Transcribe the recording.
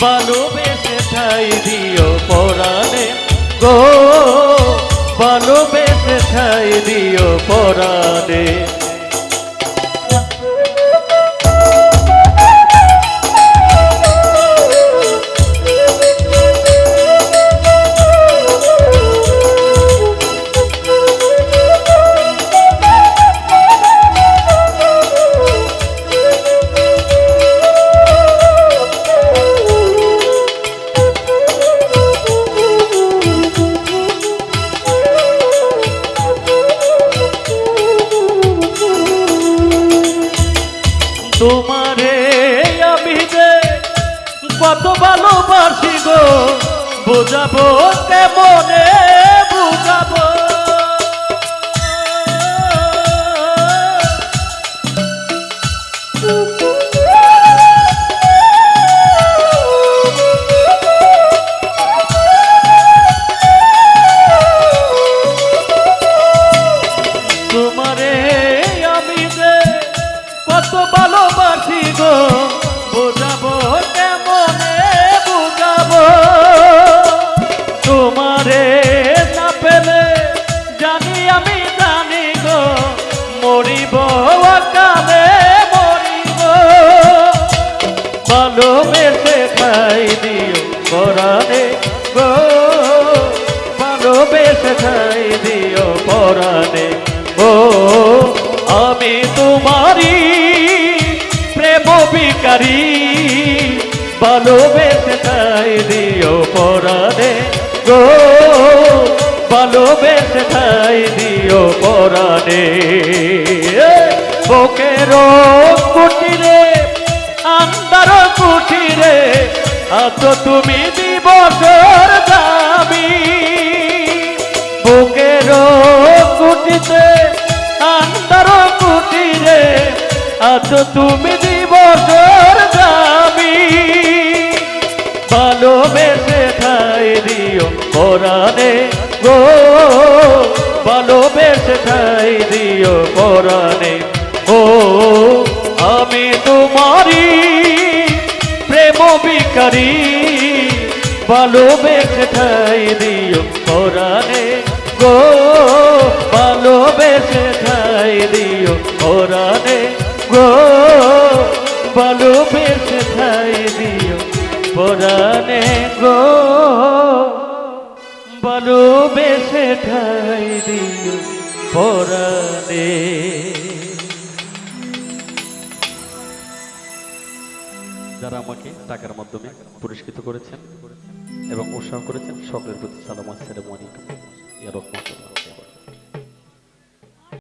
ভালোবেসে ঠাই দিও পরাণে। গো ভালোবেসে ঠাই দিও পরাণে। তোমারে আমি যে কত ভালোবাসি গো বোঝাবো কেমনে বুঝাবো ভালোবাসি গো, বোঝাবো কেমনে বুঝাবো? তোমারে না পেলে জানি আমি জানি গো, মরিব কালে মরিব। ভালোবেসে খাই দিও পরাণে গো, ভালোবেসে খাই দিও পরাণে বিকারী ভালোবেসে তাই দিও পরাণে। গো ভালোবেসে তাই দিও পরাণে। বুকের কুটিরে আন্দার কুটিরে, আজ তুমি দিবসর দাবি। বুকের কুটিতে আন্দার কুটিরে আছো তুমি পরাণে গো ভালোবেসে খাই দিও পরাণে ও আমি তোমারি প্রেম বিকারী ভালোবেসে খাই দিও পরাণে গো। ভালোবেসে খাই দিও পরাণে গো। ভালোবেসে খাই দিও পরাণে গো। ভালোবেসে ঠাই দিও পরাণে। যারা আমাকে টাকার মাধ্যমে পুরস্কৃত করেছেন এবং উৎসাহ করেছেন, সকলের প্রতি সালাম আসসালামু আলাইকুম ইয়া রাহমাতুল্লাহ